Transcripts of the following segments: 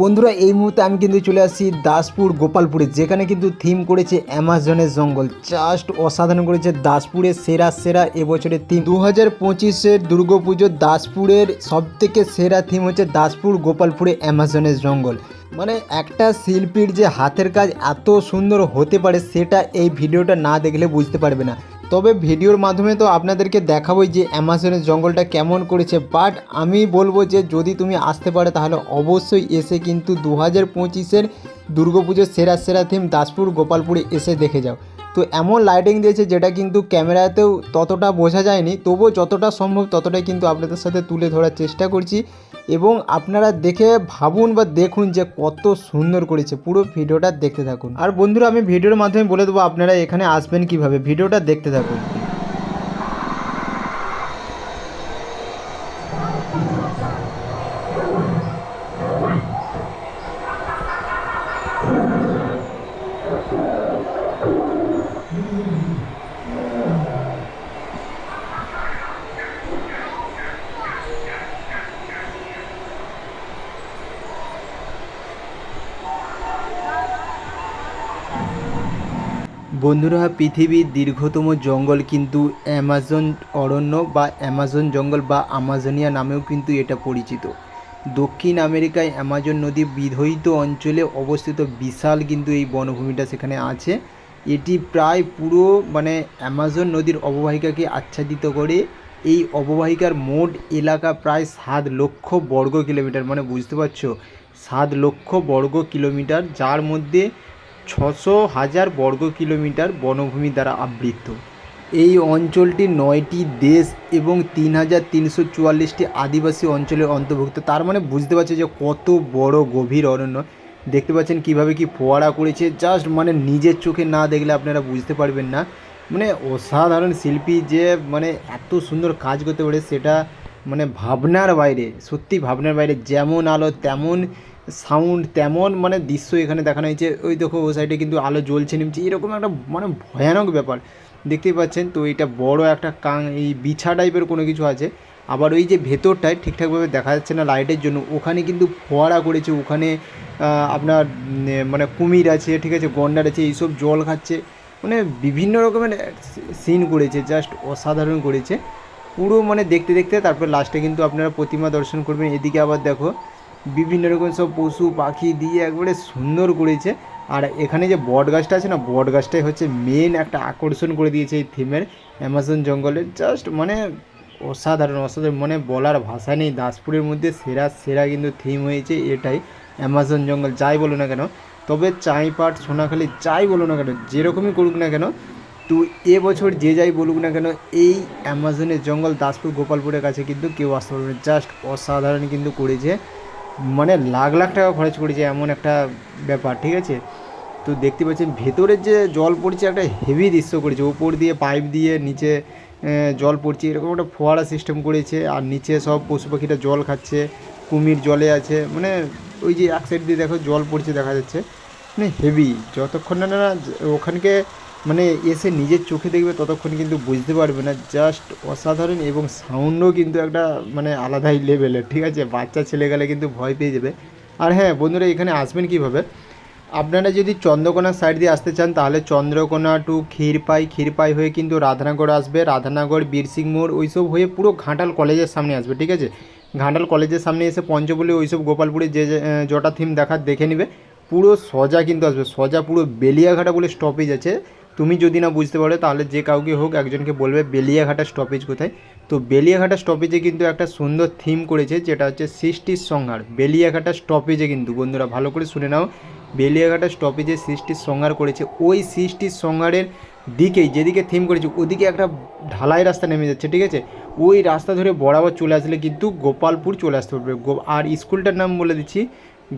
বন্ধুরা, এই মুহূর্তে আমি কিন্তু চলে আসছি দাসপুর গোপালপুরে, যেখানে কিন্তু থিম করেছে অ্যামাজনের জঙ্গল। জাস্ট অসাধারণ করেছে দাসপুরের সেরা সেরা এবছরের থিম দু হাজার পঁচিশের দুর্গাপুজো দাসপুরের সব থেকে সেরা থিম হচ্ছে দাসপুর গোপালপুরে অ্যামাজনের জঙ্গল। মানে একটা শিল্পীর যে হাতের কাজ এত সুন্দর হতে পারে, সেটা এই ভিডিওটা না দেখলে বুঝতে পারবে না। তবে ভিডিওর মাধ্যমে তো আপনাদেরকে দেখাবোই যে অ্যামাজনের জঙ্গলটা কেমন করেছে বাট আমি বলব যে যদি তুমি আসতে পারো তাহলে অবশ্যই এসে কিন্তু দু হাজার পঁচিশের দুর্গাপুজোর সেরা সেরা থিম দাসপুর গোপালপুরে এসে দেখে যাও। তো এমন লাইটিং দিয়েছে যেটা কিন্তু ক্যামেরাতেও ততটা বোঝা যায়নি। তবুও যতটা সম্ভব ততটাই কিন্তু আপনাদের সাথে তুলে ধরার চেষ্টা করছি। এবং আপনারা দেখে ভাবুন বা দেখুন যে কত সুন্দর করেছে। পুরো ভিডিওটা দেখতে থাকুন। আর বন্ধুরা, আমি ভিডিওর মাধ্যমে বলে দেবো আপনারা এখানে আসবেন কীভাবে। ভিডিওটা দেখতে থাকুন। বন্ধুরা, পৃথিবীর দীর্ঘতম জঙ্গল কিন্তু অ্যামাজন অরণ্য বা অ্যামাজন জঙ্গল বা আমাজনিয়া নামেও কিন্তু এটা পরিচিত। দক্ষিণ আমেরিকায় অ্যামাজন নদী বিধৌত অঞ্চলে অবস্থিত বিশাল কিন্তু এই বনভূমিটা সেখানে আছে। এটি প্রায় পুরো মানে অ্যামাজন নদীর অববাহিকাকে আচ্ছাদিত করে। এই অববাহিকার মোট এলাকা প্রায় সাত লক্ষ বর্গ কিলোমিটার মানে বুঝতে পারছ? সাত লক্ষ বর্গ কিলোমিটার, যার মধ্যে ছশো হাজার বর্গ কিলোমিটার বনভূমি দ্বারা আবৃত। এই অঞ্চলটি নয়টি দেশ এবং তিন হাজার তিনশো চুয়াল্লিশটি আদিবাসী অঞ্চলের অন্তর্ভুক্ত। তার মানে বুঝতে পারছে যে কত বড় গভীর অরণ্য। দেখতে পাচ্ছেন কীভাবে কি ফোয়ারা করেছে। জাস্ট মানে নিজের চোখে না দেখলে আপনারা বুঝতে পারবেন না। মানে অসাধারণ শিল্পী যে মানে এত সুন্দর কাজ করতে পারে সেটা মানে ভাবনার বাইরে, সত্যি ভাবনার বাইরে যেমন আলো, তেমন সাউন্ড তেমন মানে দৃশ্য এখানে দেখানো হয়েছে। ওই দেখো, ও সাইডে কিন্তু আলো জ্বলছে, নিমছে। এরকম একটা মানে ভয়ানক ব্যাপার। দেখতেই পাচ্ছেন তো, এটা বড় একটা কাং, এই বিছা টাইপের কোনো কিছু আছে। আবার ওই যে ভেতরটায় ঠিকঠাকভাবে দেখা যাচ্ছে না লাইটের জন্য। ওখানে কিন্তু ফোয়ারা করেছে। ওখানে আপনার মানে কুমির আছে, ঠিক আছে, গন্ডার আছে, এইসব জল খাচ্ছে। মানে বিভিন্ন রকমের সিন করেছে জাস্ট অসাধারণ করেছে। পুরো মানে দেখতে দেখতে, তারপর লাস্টে কিন্তু আপনারা প্রতিমা দর্শন করবেন। এদিকে আবার দেখো বিভিন্ন রকম সব পশু, পাখি দিয়ে একবারে সুন্দর করেছে। আর এখানে যে বট গাছটা আছে না, বট গাছটাই হচ্ছে মেন একটা আকর্ষণ করে দিয়েছে এই থিমের অ্যামাজন জঙ্গলের জাস্ট মানে অসাধারণ অসাধারণ। মানে বলার ভাষা নেই। দাসপুরের মধ্যে সেরা সেরা কিন্তু থিম হয়েছে এটাই অ্যামাজন জঙ্গল। যাই বলো না কেন, তবে চাইপাট সোনাখালি যাই বলো না কেন, যেরকমই করুক না কেন, তো এবছর যে যাই বলুক না কেন, এই অ্যামাজনের জঙ্গল দাসপুর গোপালপুরের কাছে কিন্তু কেউ আসতে পারবে না। জাস্ট অসাধারণ কিন্তু করেছে মানে লাখ লাখ টাকা খরচ করেছে এমন একটা ব্যাপার, ঠিক আছে? তো দেখতে পাচ্ছেন ভেতরের যে জল পড়ছে একটা হেভি দৃশ্য করেছে ওপর দিয়ে পাইপ দিয়ে নিচে জল পড়ছে, এরকম একটা ফোয়ারা সিস্টেম করেছে, আর নিচে সব পশু পাখিটা জল খাচ্ছে, কুমির জলে আছে মানে ওই যে এক সাইড দিয়ে দেখো জল পড়ছে দেখা যাচ্ছে মানে হেভি যতক্ষণ না না ওখানকে মানে এসে নিজের চোখে দেখবে ততক্ষণ কিন্তু বুঝতে পারবে না। জাস্ট অসাধারণ এবং সাউন্ডও কিন্তু একটা মানে আলাদাই লেভেলের ঠিক আছে? বাচ্চা ছেলে গেলে কিন্তু ভয় পেয়ে যাবে। আর হ্যাঁ বন্ধুরা এখানে আসবেন কীভাবে? আপনারা যদি চন্দ্রকোনা সাইড দিয়ে আসতে চান তাহলে চন্দ্রকোনা টু ক্ষীরপাই ক্ষীরপাই হয়ে কিন্তু রাধানগর আসবে। রাধানগর বীরসিং মোড় ওইসব হয়ে পুরো ঘাটাল কলেজের সামনে আসবে ঠিক আছে? ঘাটাল কলেজের সামনে এসে পঞ্চবলি ওইসব গোপালপুরে যে যে, জটা থিম দেখার দেখে নেবে। পুরো সজা কিন্তু আসবে সজা পুরো বেলিয়াঘাটা বলে স্টপেজ আছে তুমি যদি না বুঝতে পারো, তাহলে যে কাউকে হোক একজনকে বলবে বেলিয়াঘাটা স্টপেজ কোথায়। তো বেলিয়াঘাটা স্টপেজে কিন্তু একটা সুন্দর থিম করেছে, যেটা হচ্ছে সৃষ্টির সংহার। বেলিয়াঘাটা স্টপেজে কিন্তু, বন্ধুরা ভালো করে শুনে নাও, বেলিয়াঘাটা স্টপেজে সৃষ্টির সংহার করেছে। ওই সৃষ্টির সংহারের দিকেই, যেদিকে থিম করেছে, ওদিকে একটা ঢালাই রাস্তা নেমে যাচ্ছে, ঠিক আছে? ওই রাস্তা ধরে বরাবর চলে আসলে কিন্তু গোপালপুর চলে আসতে পারবে। আর স্কুলটার নাম বলে দিচ্ছি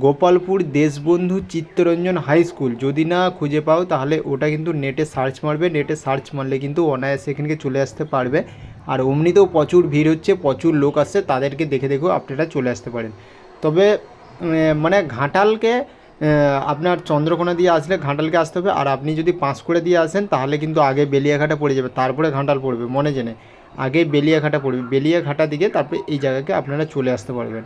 গোপালপুর দেশবন্ধু চিত্তরঞ্জন হাই স্কুল। যদি না খুঁজে পাও, তাহলে ওটা কিন্তু নেটে সার্চ মারবে। নেটে সার্চ মারলে কিন্তু অনায়াসে এখানকে চলে আসতে পারবে। আর অমনিতেও প্রচুর ভিড় হচ্ছে, প্রচুর লোক আসছে, তাদেরকে দেখে দেখেও আপনারা চলে আসতে পারেন। তবে মানে ঘাটালকে আপনার চন্দ্রকোনা দিয়ে আসলে ঘাটালকে আসতে হবে। আর আপনি যদি পাঁশকুড়া দিয়ে আসেন, তাহলে কিন্তু আগে বেলিয়াঘাটা পড়ে যাবে। তারপরে ঘাটাল পড়বে, মনে জেনে। আগে বেলিয়াঘাটা পড়বে। বেলিয়াঘাটা দিকে তারপরে এই জায়গাকে আপনারা চলে আসতে পারবেন।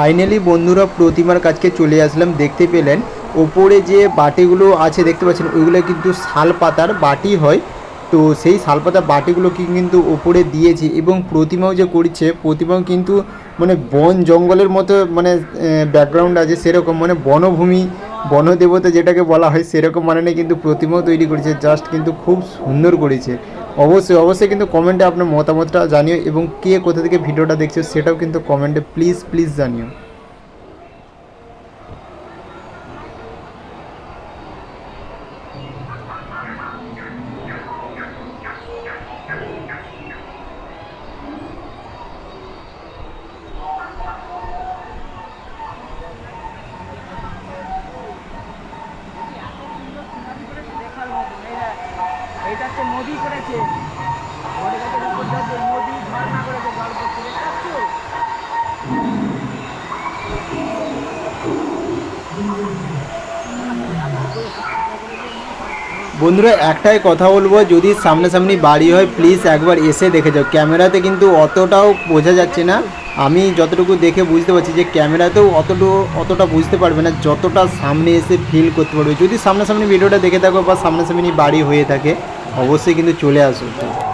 ফাইনালি বন্ধুরা প্রতিমার কাছকে চলে আসলাম, দেখতে পেলেন। ওপরে যে বাটিগুলো আছে, দেখতে পাচ্ছেন, ওইগুলো কিন্তু শাল পাতার বাটি হয়। তো সেই শালপাতা বাটিগুলো কি কিন্তু ওপরে দিয়েছি এবং প্রতিমাও যে করছে, প্রতিমাও কিন্তু মানে বন জঙ্গলের মতো মানে ব্যাকগ্রাউন্ড আছে, সেরকম মানে বনভূমি, বনদেবতা যেটাকে বলা হয়, সেরকম মানে কিন্তু প্রতিমাও তৈরি করেছে জাস্ট কিন্তু খুব সুন্দর করেছে। অবশ্যই অবশ্যই কিন্তু কমেন্টে আপনার মতামতটা জানিও এবং কে কোথা থেকে ভিডিওটা দেখছে সেটাও কিন্তু কমেন্টে প্লিজ প্লিজ জানিও এটা হচ্ছে নদী বন্ধুরা, একটাই কথা বলব, যদি সামনাসামনি বাড়ি হয় প্লিজ একবার এসে দেখে যাও। ক্যামেরাতে কিন্তু অতটাও বোঝা যাচ্ছে না। আমি যতটুকু দেখে বুঝতে পারছি যে, ক্যামেরাতেও অতটুকু অতটা বুঝতে পারবে না, যতটা সামনে এসে ফিল করতে পারবে। যদি সামনাসামনি ভিডিওটা দেখে থাকো বা সামনাসামনি বাড়ি হয়ে থাকে অবশ্যই কিন্তু চলে আসো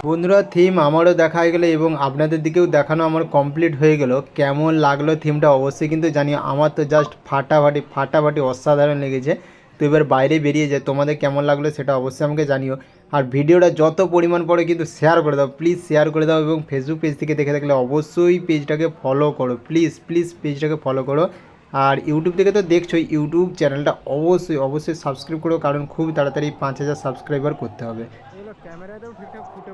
বন্ধুরা থিম আমারও দেখা হয়ে গেলো এবং আপনাদের দিকেও দেখানো আমার কমপ্লিট হয়ে গেল। কেমন লাগল থিমটা অবশ্যই কিন্তু জানিও। আমার তো জাস্ট ফাটাফাটি ফাটাফাটি অসাধারণ লেগেছে। তো এবার বাইরে বেরিয়ে যায় তোমাদের কেমন লাগল সেটা অবশ্যই আমাকে জানিও। আর ভিডিওটা যত পরিমাণ পড়ে কিন্তু শেয়ার করে দাও। প্লিজ শেয়ার করে দাও এবং ফেসবুক পেজ থেকে দেখে থাকলে অবশ্যই পেজটাকে ফলো করো। প্লিজ প্লিজ পেজটাকে ফলো করো। আর ইউটিউব থেকে তো দেখছোই ইউটিউব চ্যানেলটা অবশ্যই অবশ্যই সাবস্ক্রাইব করো। কারণ খুব তাড়াতাড়ি পাঁচ হাজার সাবস্ক্রাইবার করতে হবে। ক্যামেরাতেও ঠিকঠাক ফুটে